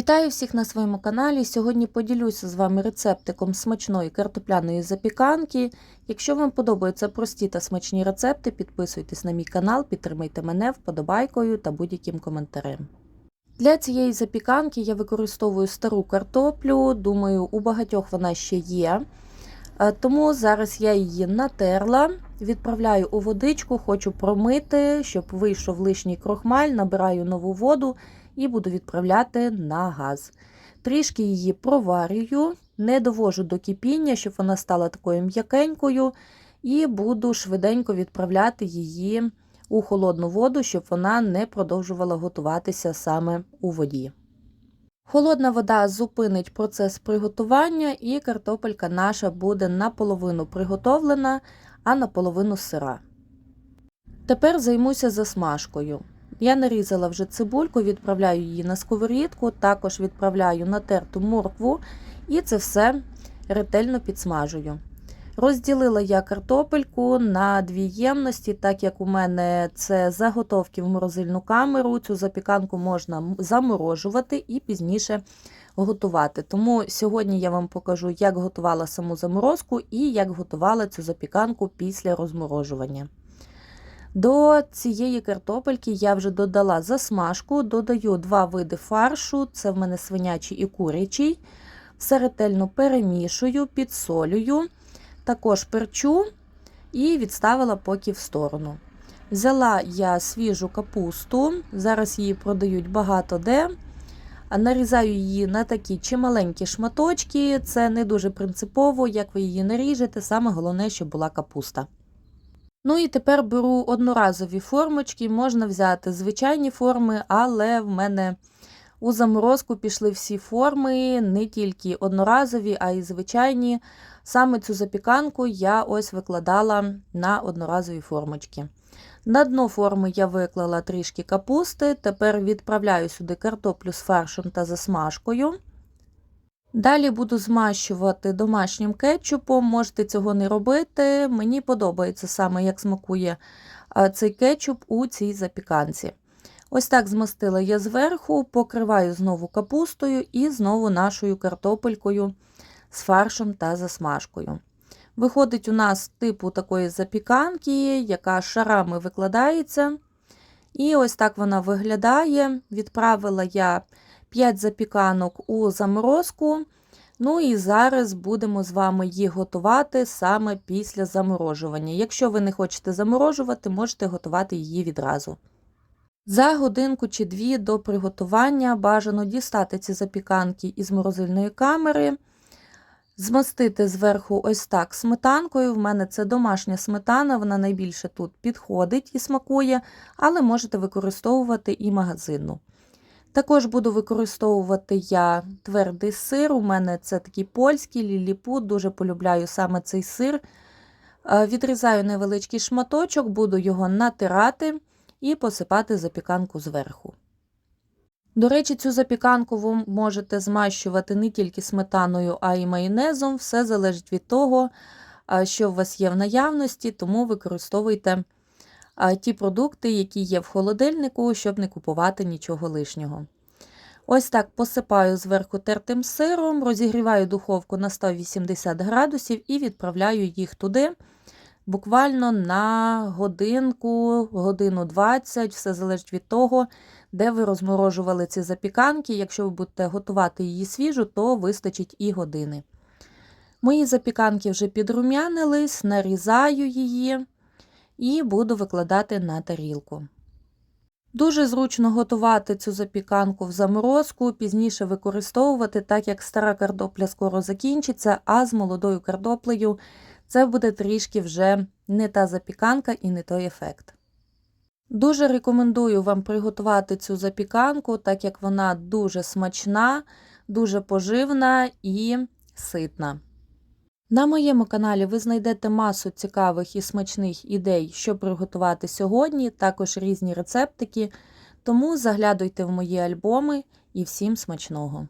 Вітаю всіх на своєму каналі. Сьогодні поділюся з вами рецептиком смачної картопляної запіканки. Якщо вам подобаються прості та смачні рецепти, підписуйтесь на мій канал, підтримайте мене вподобайкою та будь-яким коментарем. Для цієї запіканки я використовую стару картоплю, думаю, у багатьох вона ще є. Е, Тому зараз я її натерла, відправляю у водичку, хочу промити, щоб вийшов лишній крохмаль, набираю нову воду і буду відправляти на газ. Трішки її проварюю, не довожу до кипіння, щоб вона стала такою м'якенькою, і буду швиденько відправляти її у холодну воду, щоб вона не продовжувала готуватися саме у воді. Холодна вода зупинить процес приготування, і картопелька наша буде наполовину приготовлена, а наполовину сира. Тепер займуся засмажкою. Я нарізала вже цибульку, відправляю її на сковорідку, також відправляю натерту моркву і це все ретельно підсмажую. Розділила я картопельку на дві ємності, так як у мене це заготовки в морозильну камеру. Цю запіканку можна заморожувати і пізніше готувати. Тому сьогодні я вам покажу, як готувала саму заморозку і як готувала цю запіканку після розморожування. До цієї картопельки я вже додала засмажку, додаю два види фаршу, це в мене свинячий і курячий. Все ретельно перемішую, підсолюю, також перчу і відставила поки в сторону. Взяла я свіжу капусту, зараз її продають багато де. Нарізаю її на такі чималенькі шматочки, це не дуже принципово, як ви її наріжете, саме головне, щоб була капуста. Ну і тепер беру одноразові формочки, можна взяти звичайні форми, але в мене у заморозку пішли всі форми, не тільки одноразові, а й звичайні. Саме цю запіканку я ось викладала на одноразові формочки. На дно форми я виклала трішки капусти, тепер відправляю сюди картоплю з фаршем та засмажкою. Далі буду змащувати домашнім кетчупом, можете цього не робити. Мені подобається саме, як смакує цей кетчуп у цій запіканці. Ось так змастила я зверху, покриваю знову капустою і знову нашою картопелькою з фаршем та засмажкою. Виходить, у нас типу такої запіканки, яка шарами викладається. І ось так вона виглядає. Відправила я 5 запіканок у заморозку. Ну і зараз будемо з вами їх готувати саме після заморожування. Якщо ви не хочете заморожувати, можете готувати її відразу. За годинку чи дві до приготування бажано дістати ці запіканки із морозильної камери, змастити зверху ось так сметанкою. В мене це домашня сметана, вона найбільше тут підходить і смакує, але можете використовувати і магазинну. Також буду використовувати я твердий сир. У мене це такий польський ліліпут, дуже полюбляю саме цей сир. Відрізаю невеличкий шматочок, буду його натирати і посипати запіканку зверху. До речі, цю запіканку ви можете змащувати не тільки сметаною, а й майонезом. Все залежить від того, що у вас є в наявності, тому використовуйте ті продукти, які є в холодильнику, щоб не купувати нічого лишнього. Ось так посипаю зверху тертим сиром, розігріваю духовку на 180 градусів і відправляю їх туди. Буквально на годинку, годину 20, все залежить від того, де ви розморожували ці запіканки. Якщо ви будете готувати її свіжу, то вистачить і години. Мої запіканки вже підрум'янились, нарізаю її і буду викладати на тарілку. Дуже зручно готувати цю запіканку в заморозку, пізніше використовувати, так як стара картопля скоро закінчиться, а з молодою картоплею це буде трішки вже не та запіканка і не той ефект. Дуже рекомендую вам приготувати цю запіканку, так як вона дуже смачна, дуже поживна і ситна. На моєму каналі ви знайдете масу цікавих і смачних ідей, що приготувати сьогодні, також різні рецептики, тому заглядуйте в мої альбоми і всім смачного!